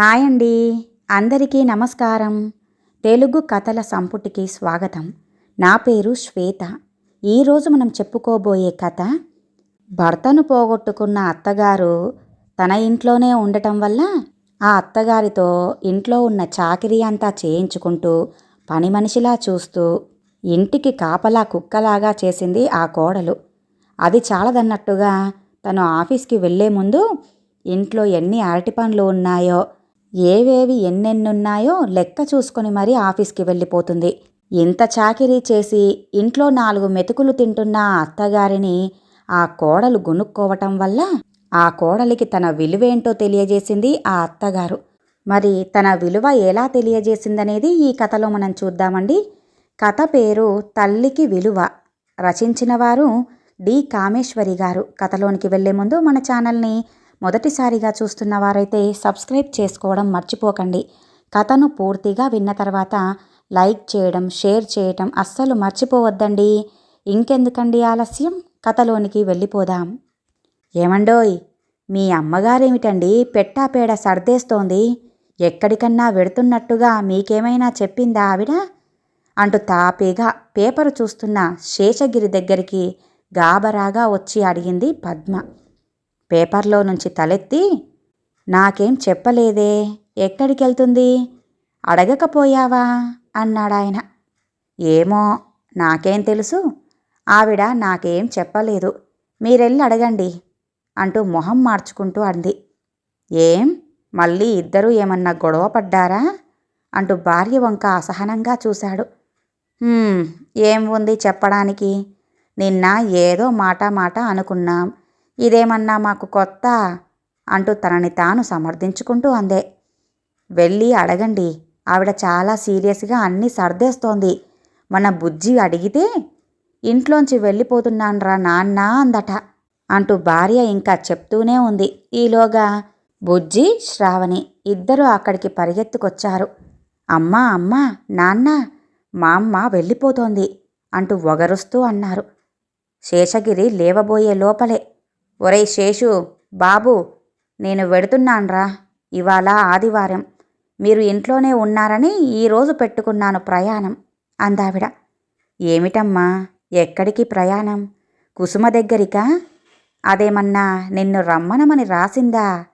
Hi అండి. అందరికీ నమస్కారం. తెలుగు కథల సంపుటికి స్వాగతం. నా పేరు శ్వేత. ఈరోజు మనం చెప్పుకోబోయే కథ భర్తను పోగొట్టుకున్న అత్తగారు తన ఇంట్లోనే ఉండటం వల్ల ఆ అత్తగారితో ఇంట్లో ఉన్న చాకిరీ అంతా చేయించుకుంటూ పని మనిషిలా చూస్తూ ఇంటికి కాపలా కుక్కలాగా చేసింది ఆ కోడలు. అది చాలదన్నట్టుగా తను ఆఫీస్కి వెళ్ళే ముందు ఇంట్లో ఎన్ని అరటి పండ్లు ఉన్నాయో ఏవేవి ఎన్నెన్నున్నాయో లెక్క చూసుకొని మరీ ఆఫీస్కి వెళ్ళిపోతుంది. ఇంత చాకిరీ చేసి ఇంట్లో నాలుగు మెతుకులు తింటున్న అత్తగారిని ఆ కోడలు గునుక్కోవటం వల్ల ఆ కోడలికి తన విలువేంటో తెలియజేసింది ఆ అత్తగారు. మరి తన విలువ ఎలా తెలియజేసిందనేది ఈ కథలో మనం చూద్దామండి. కథ పేరు తల్లికి విలువ. రచించిన వారు డి కామేశ్వరి గారు. కథలోనికి వెళ్ళే ముందు మన ఛానల్ని మొదటిసారిగా చూస్తున్న వారైతే సబ్స్క్రైబ్ చేసుకోవడం మర్చిపోకండి. కథను పూర్తిగా విన్న తర్వాత లైక్ చేయడం షేర్ చేయటం అస్సలు మర్చిపోవద్దండి. ఇంకెందుకండి ఆలస్యం? కథలోనికి వెళ్ళిపోదాం. ఏమండోయ్! మీ అమ్మగారేమిటండి? పెట్టాపేడ సర్దేస్తోంది. ఎక్కడికన్నా వెడుతున్నట్టుగా మీకేమైనా చెప్పిందా ఆవిడ? అంటూ తాపీగా పేపరు చూస్తున్న శేషగిరి దగ్గరికి గాబరాగా వచ్చి అడిగింది పద్మ. పేపర్లో నుంచి తలెత్తి నాకేం చెప్పలేదే ఎక్కడికెళ్తుంది అడగకపోయావా? అన్నాడాయన. ఏమో నాకేం తెలుసు ఆవిడ నాకేం చెప్పలేదు మీరెళ్ళి అడగండి అంటూ మొహం మార్చుకుంటూ అంది. ఏం మళ్ళీ ఇద్దరూ ఏమన్నా గొడవ పడ్డారా? అంటూ భార్య వంక అసహనంగా చూశాడు. ఏం ఉంది చెప్పడానికి? నిన్న ఏదో మాట మాట అనుకున్నాం ఇదేమన్నా మాకు కొత్త? అంటూ తనని తాను సమర్థించుకుంటూ అందే. వెళ్ళి అడగండి. ఆవిడ చాలా సీరియస్గా అన్నీ సర్దేస్తోంది. మన బుజ్జి అడిగితే ఇంట్లోంచి వెళ్ళిపోతున్నాన్రా నాన్న అందట అంటూ భార్య ఇంకా చెప్తూనే ఉంది. ఈలోగా బుజ్జి శ్రావణి ఇద్దరూ అక్కడికి పరిగెత్తుకొచ్చారు. అమ్మా అమ్మా నాన్న మా అమ్మ వెళ్ళిపోతోంది అంటూ ఒగరుస్తూ అన్నారు. శేషగిరి లేవబోయే లోపలే. ఒరేయ్ శేషు బాబు నేను వెడుతున్నాన్రా. ఇవాళ ఆదివారం. మీరు ఇంట్లోనే ఉన్నారని ఈరోజు పెట్టుకున్నాను ప్రయాణం అందావిడ. ఏమిటమ్మా? ఎక్కడికి ప్రయాణం? కుసుమ దగ్గరికా? అదేమన్నా నిన్ను రమ్మనమని రాసిందా?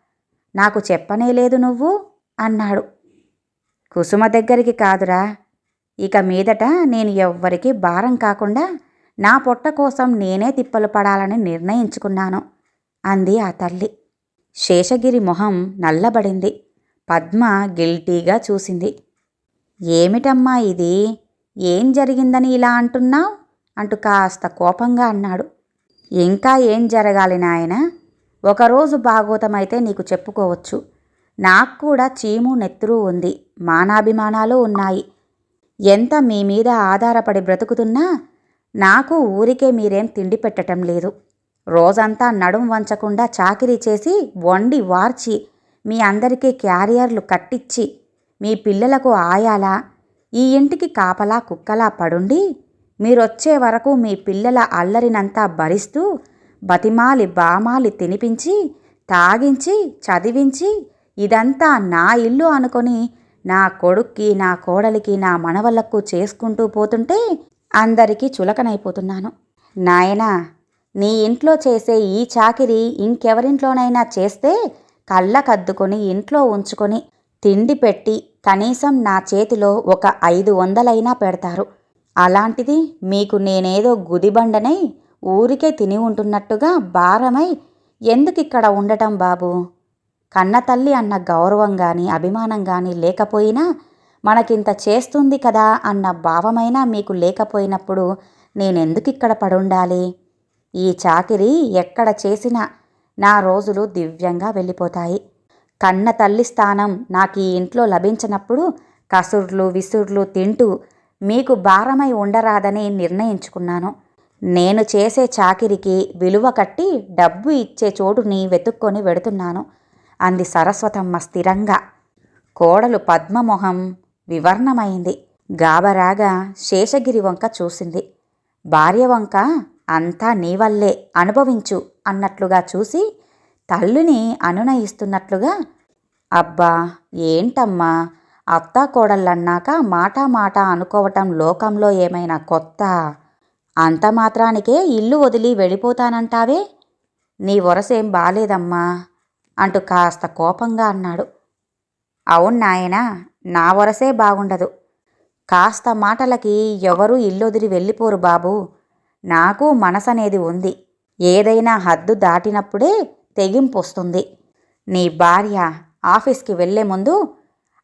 నాకు చెప్పనే లేదు నువ్వు అన్నాడు. కుసుమ దగ్గరికి కాదురా. ఇక మీదట నేను ఎవ్వరికీ భారం కాకుండా నా పొట్ట కోసం నేనే తిప్పలు పడాలని నిర్ణయించుకున్నాను. అంది ఆ తల్లి. శేషగిరి మొహం నల్లబడింది. పద్మ గిల్టీగా చూసింది. ఏమిటమ్మా ఇది? ఏం జరిగిందని ఇలా అంటున్నావు? అంటూ కాస్త కోపంగా అన్నాడు. ఇంకా ఏం జరగాలి నాయన? ఒకరోజు భాగోతమైతే నీకు చెప్పుకోవచ్చు. నాకు కూడా చీము నెత్తురు ఉంది. మానాభిమానాలు ఉన్నాయి. ఎంత మీ మీద ఆధారపడి బ్రతుకుతున్నా నాకు ఊరికే మీరేం తిండి పెట్టటం లేదు. రోజంతా నడుం వంచకుండా చాకిరీ చేసి వండి వార్చి మీ అందరికీ క్యారియర్లు కట్టించి మీ పిల్లలకు ఆయాలా ఈ ఇంటికి కాపలా కుక్కలా పడుండి మీరొచ్చే వరకు మీ పిల్లల అల్లరినంతా భరిస్తూ బతిమాలి బామాలి తినిపించి తాగించి చదివించి ఇదంతా నా ఇల్లు అనుకొని నా కొడుక్కి నా కోడలికి నా మనవళ్ళకు చేసుకుంటూ పోతుంటే అందరికీ చులకనైపోతున్నాను. నాయనా నీ ఇంట్లో చేసే ఈ చాకిరి ఇంకెవరింట్లోనైనా చేస్తే కళ్ళకద్దుకొని ఇంట్లో ఉంచుకొని తిండి పెట్టి కనీసం నా చేతిలో ఒక ఐదు వందలైనా పెడతారు. అలాంటిది మీకు నేనేదో గుదిబండనై ఊరికే తిని ఉంటున్నట్టుగా భారమై ఎందుకిక్కడ ఉండటం బాబు? కన్నతల్లి అన్న గౌరవం గాని అభిమానం గాని లేకపోయినా మనకింత చేస్తుంది కదా అన్న భావమైనా మీకు లేకపోయినప్పుడు నేనెందుకిక్కడ పడుండాలి? ఈ చాకిరి ఎక్కడ చేసినా నా రోజులు దివ్యంగా వెళ్ళిపోతాయి. కన్న తల్లి స్థానం నాకు ఈ ఇంట్లో లభించినప్పుడు కసుర్లు విసుర్లు తింటూ మీకు భారమై ఉండరాదని నిర్ణయించుకున్నాను. నేను చేసే చాకిరికి విలువ కట్టి డబ్బు ఇచ్చే చోటుని వెతుక్కొని వెడుతున్నాను. అంది సరస్వతమ్మ స్థిరంగా. కోడలు పద్మమొహం వివర్ణమైంది. గాబరాగా శేషగిరి వంక చూసింది. భార్య వంక అంతా నీ వల్లే అనుభవించు అన్నట్లుగా చూసి తల్లిని అనునయిస్తున్నట్లుగా అబ్బా ఏంటమ్మా? అత్తా కోడళ్ళన్నాక మాట మాట అనుకోవటం లోకంలో ఏమైనా కొత్త? అంత మాత్రానికే ఇల్లు వదిలి వెళ్ళిపోతానంటావే? నీ వరసేం బాలేదమ్మా? అంటూ కాస్త కోపంగా అన్నాడు. అవును నాయనా నా వరసే బాగుండదు. కాస్త మాటలకి ఎవరూ ఇల్లొదిలి వెళ్ళిపోరు బాబూ. నాకు మనసనేది ఉంది. ఏదైనా హద్దు దాటినప్పుడే తెగింపు వస్తుంది నీ భార్య ఆఫీస్కి వెళ్ళే ముందు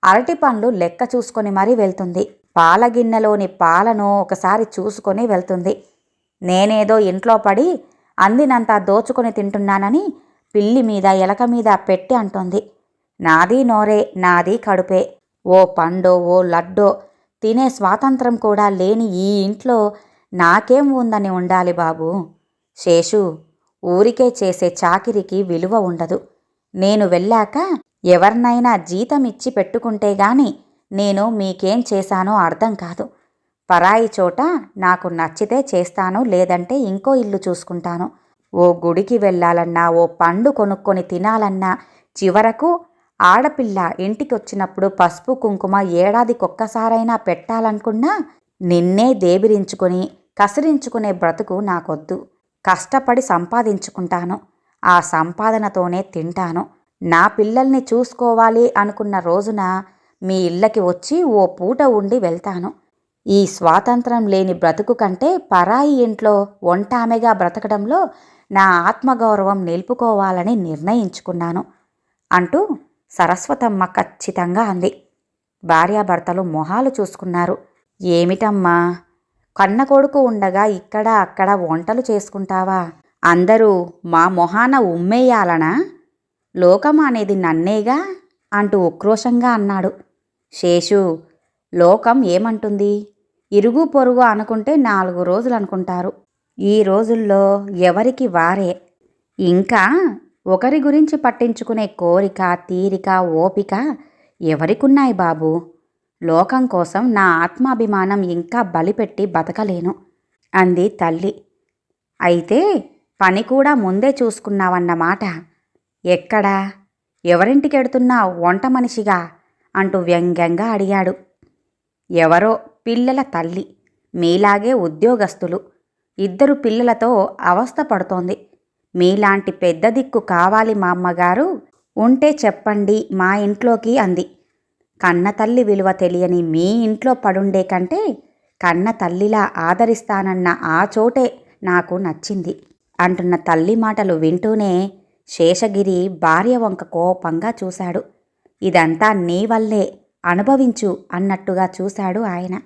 అరటి పండ్లు లెక్క చూసుకొని మరీ వెళ్తుంది. పాల గిన్నెలోని పాలను ఒకసారి చూసుకొని వెళ్తుంది. నేనేదో ఇంట్లో పడి అందినంత దోచుకొని తింటున్నానని పిల్లి మీద ఎలక మీద పెట్టి అంటుంది. నాది నోరే నాది కడుపే. ఓ పండో ఓ లడ్డో. తినే స్వాతంత్రం కూడా లేని ఈ ఇంట్లో నాకేం ఉందని ఉండాలి బాబు. శేషు ఊరికే చేసే చాకిరికి విలువ ఉండదు. నేను వెళ్ళాక ఎవరినైనా జీతం ఇచ్చి పెట్టుకుంటే గాని నేను మీకేం చేశానో అర్థం కాదు. పరాయి చోట నాకు నచ్చితే చేస్తాను లేదంటే ఇంకో ఇల్లు చూసుకుంటాను. ఓ గుడికి వెళ్ళాలన్నా ఓ పండు కొనుక్కొని తినాలన్నా చివరకు ఆడపిల్ల ఇంటికొచ్చినప్పుడు పసుపు కుంకుమ ఏడాదికొక్కసారైనా పెట్టాలనుకున్నా నిన్నే దేబిరించుకొని కసిరించుకునే బ్రతుకు నాకొద్దు. కష్టపడి సంపాదించుకుంటాను. ఆ సంపాదనతోనే తింటాను. నా పిల్లల్ని చూసుకోవాలి అనుకున్న రోజున మీ ఇళ్ళకి వచ్చి ఓ పూట ఉండి వెళ్తాను. ఈ స్వాతంత్రం లేని బ్రతుకు కంటే పరాయి ఇంట్లో ఒంటామెగా బ్రతకడంలో నా ఆత్మగౌరవం నిలుపుకోవాలని నిర్ణయించుకున్నాను అంటూ సరస్వతమ్మ ఖచ్చితంగా అంది. భార్యాభర్తలు మొహాలు చూసుకున్నారు. ఏమిటమ్మా? కన్న కొడుకు ఉండగా ఇక్కడ అక్కడ వంటలు చేసుకుంటావా? అందరూ మా మొహాన ఉమ్మేయాలనా? లోకం అనేది నన్నేగా? అంటూ ఉక్రోషంగా అన్నాడు. శేషు లోకం ఏమంటుంది? ఇరుగు పొరుగు అనుకుంటే నాలుగు రోజులు అనుకుంటారు. ఈ రోజుల్లో ఎవరికి వారే? ఇంకా ఒకరి గురించి పట్టించుకునే కోరిక తీరిక ఓపిక ఎవరికున్నాయి బాబు? లోకం కోసం నా ఆత్మాభిమానం ఇంకా బలిపెట్టి బతకలేను అంది తల్లి. అయితే పని కూడా ముందే చూసుకున్నావన్నమాట ఎక్కడా? ఎవరింటికెడుతున్నా వంట మనిషిగా? అంటూ వ్యంగ్యంగా అడిగాడు. ఎవరో పిల్లల తల్లి మీలాగే ఉద్యోగస్తులు. ఇద్దరు పిల్లలతో అవస్థ పడుతోంది. మీలాంటి పెద్ద దిక్కు కావాలి మా అమ్మగారు ఉంటే చెప్పండి మా ఇంట్లోకి అంది. కన్న తల్లి విలువ తెలియని మీ ఇంట్లో పడుండే కంటే కన్న తల్లిలా ఆదరిస్తానన్న ఆ చోటే నాకు నచ్చింది. అంటున్న తల్లి మాటలు వింటూనే శేషగిరి భార్య వంక కోపంగా చూశాడు. ఇదంతా నీ వల్లే అనుభవించు అన్నట్టుగా చూశాడు ఆయన.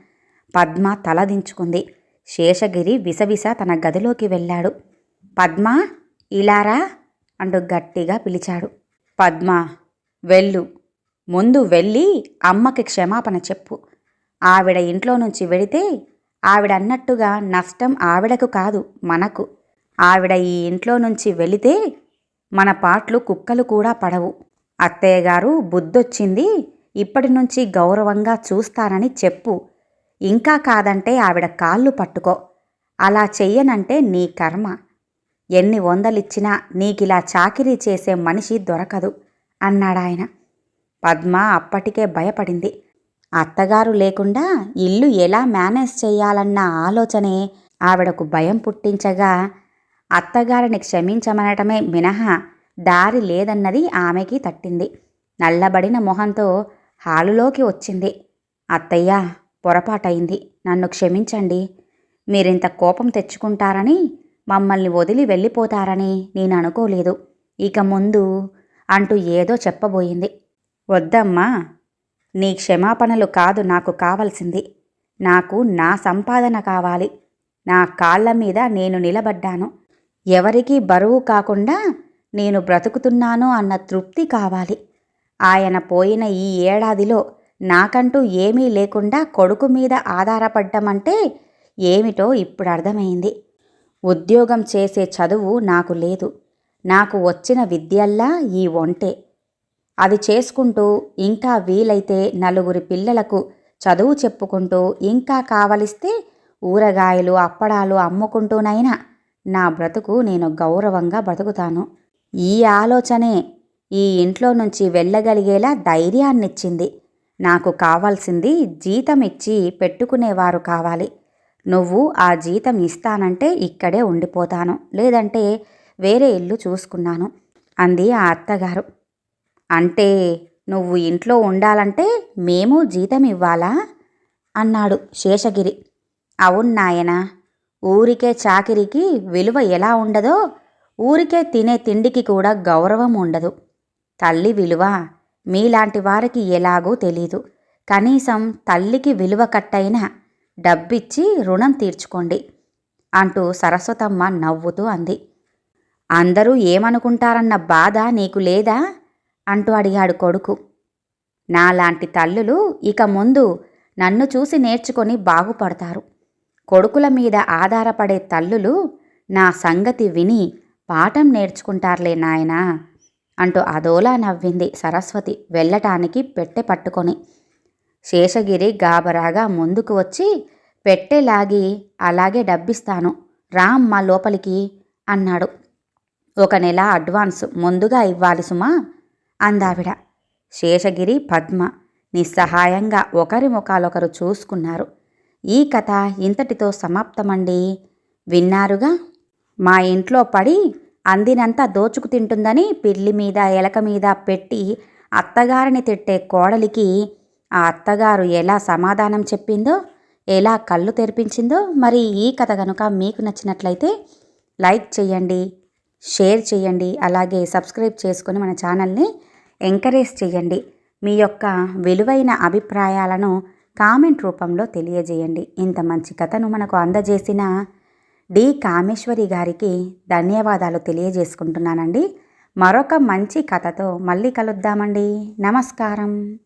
పద్మ తలదించుకుంది శేషగిరి విసవిస తన గదిలోకి వెళ్ళాడు. పద్మ ఇలారా? అంటూ గట్టిగా పిలిచాడు. పద్మ వెళ్ళు. ముందు వెళ్ళి అమ్మకి క్షమాపణ చెప్పు. ఆవిడ ఇంట్లో నుంచి వెడితే ఆవిడ అన్నట్టుగా నష్టం ఆవిడకు కాదు మనకు. ఆవిడ ఈ ఇంట్లో నుంచి వెళితే మన పాట్లు కుక్కలు కూడా పడవు. అత్తయ్య గారు బుద్ధొచ్చింది ఇప్పటి నుంచి గౌరవంగా చూస్తానని చెప్పు. ఇంకా కాదంటే ఆవిడ కాళ్ళు పట్టుకో. అలా చెయ్యనంటే నీ కర్మ. ఎన్ని వందలిచ్చినా నీకిలా చాకిరీ చేసే మనిషి దొరకదు అన్నాడాయన. పద్మ అప్పటికే భయపడింది. అత్తగారు లేకుండా ఇల్లు ఎలా మేనేజ్ చేయాలన్న ఆలోచనే ఆవిడకు భయం పుట్టించగా అత్తగారిని క్షమించమనటమే మినహా దారి లేదన్నది ఆమెకి తట్టింది. నల్లబడిన మొహంతో హాలులోకి వచ్చింది. అత్తయ్య పొరపాటయింది. నన్ను క్షమించండి. మీరింత కోపం తెచ్చుకుంటారని మమ్మల్ని వదిలి వెళ్ళిపోతారని నేను అనుకోలేదు ఇక ముందు అంటూ ఏదో చెప్పబోయింది. వద్దమ్మా నీ క్షమాపణలు కాదు నాకు కావలసింది. నాకు నా సంపాదన కావాలి. నా కాళ్ళ మీద నేను నిలబడ్డాను. ఎవరికీ బరువు కాకుండా నేను బ్రతుకుతున్నాను అన్న తృప్తి కావాలి. ఆయన పోయిన ఈ ఏడాదిలో నాకంటూ ఏమీ లేకుండా కొడుకు మీద ఆధారపడ్డమంటే ఏమిటో ఇప్పుడు అర్థమైంది. ఉద్యోగం చేసే చదువు నాకు లేదు. నాకు వచ్చిన విద్యల్లా ఈ ఒంటే. అది చేసుకుంటూ ఇంకా వీలైతే నలుగురి పిల్లలకు చదువు చెప్పుకుంటూ ఇంకా కావలిస్తే ఊరగాయలు అప్పడాలు అమ్ముకుంటూనైనా నా బ్రతుకు నేను గౌరవంగా బ్రతుకుతాను ఈ ఆలోచనే ఈ ఇంట్లో నుంచి వెళ్ళగలిగేలా ధైర్యాన్నిచ్చింది. నాకు కావాల్సింది జీతం ఇచ్చి పెట్టుకునేవారు కావాలి. నువ్వు ఆ జీతం ఇస్తానంటే ఇక్కడే ఉండిపోతాను. లేదంటే వేరే ఇల్లు చూసుకున్నాను అంది ఆ అత్తగారు. అంటే నువ్వు ఇంట్లో ఉండాలంటే మేము జీతం ఇవ్వాలా? అన్నాడు శేషగిరి. అవును నాయనా ఊరికే చాకిరికి విలువ ఎలా ఉండదో ఊరికే తినే తిండికి కూడా గౌరవం ఉండదు. తల్లి విలువ మీలాంటి వారికి ఎలాగో తెలీదు. కనీసం తల్లికి విలువ కట్టైనా డబ్బిచ్చి రుణం తీర్చుకోండి అంటూ సరస్వతమ్మ నవ్వుతూ అంది. అందరూ ఏమనుకుంటారన్న బాధ నీకు లేదా? అంటూ అడిగాడు కొడుకు. నాలాంటి తల్లులు ఇక ముందు నన్ను చూసి నేర్చుకొని బాగుపడతారు. కొడుకుల మీద ఆధారపడే తల్లులు నా సంగతి విని పాఠం నేర్చుకుంటారులే నాయనా అంటూ అదోలా నవ్వింది సరస్వతి వెళ్ళటానికి పెట్టె పట్టుకొని. శేషగిరి గాబరాగా ముందుకు వచ్చి పెట్టెలాగి అలాగే డబ్బిస్తాను. రా లోపలికి అన్నాడు. ఒక నెల అడ్వాన్స్ ముందుగా ఇవ్వాలి సుమా అందావిడ. శేషగిరి పద్మ నిస్సహాయంగా ఒకరి ముఖాలొకరు చూసుకున్నారు. ఈ కథ ఇంతటితో సమాప్తమండి. విన్నారుగా? మా ఇంట్లో పడి అందినంతా దోచుకు తింటుందని పిల్లి మీద ఎలక మీద పెట్టి అత్తగారిని తిట్టే కోడలికి ఆ అత్తగారు ఎలా సమాధానం చెప్పిందో ఎలా కళ్ళు తెరిపించిందో మరి ఈ కథ కనుక మీకు నచ్చినట్లయితే లైక్ చేయండి షేర్ చేయండి అలాగే సబ్స్క్రైబ్ చేసుకొని మన ఛానల్ని ఎంకరేజ్ చేయండి మీ యొక్క విలువైన అభిప్రాయాలను కామెంట్ రూపంలో తెలియజేయండి. ఇంత మంచి కథను మనకు అందజేసిన డి. కామేశ్వరి గారికి ధన్యవాదాలు తెలియజేసుకుంటున్నానండి. మరొక మంచి కథతో మళ్ళీ కలుద్దామండి. నమస్కారం.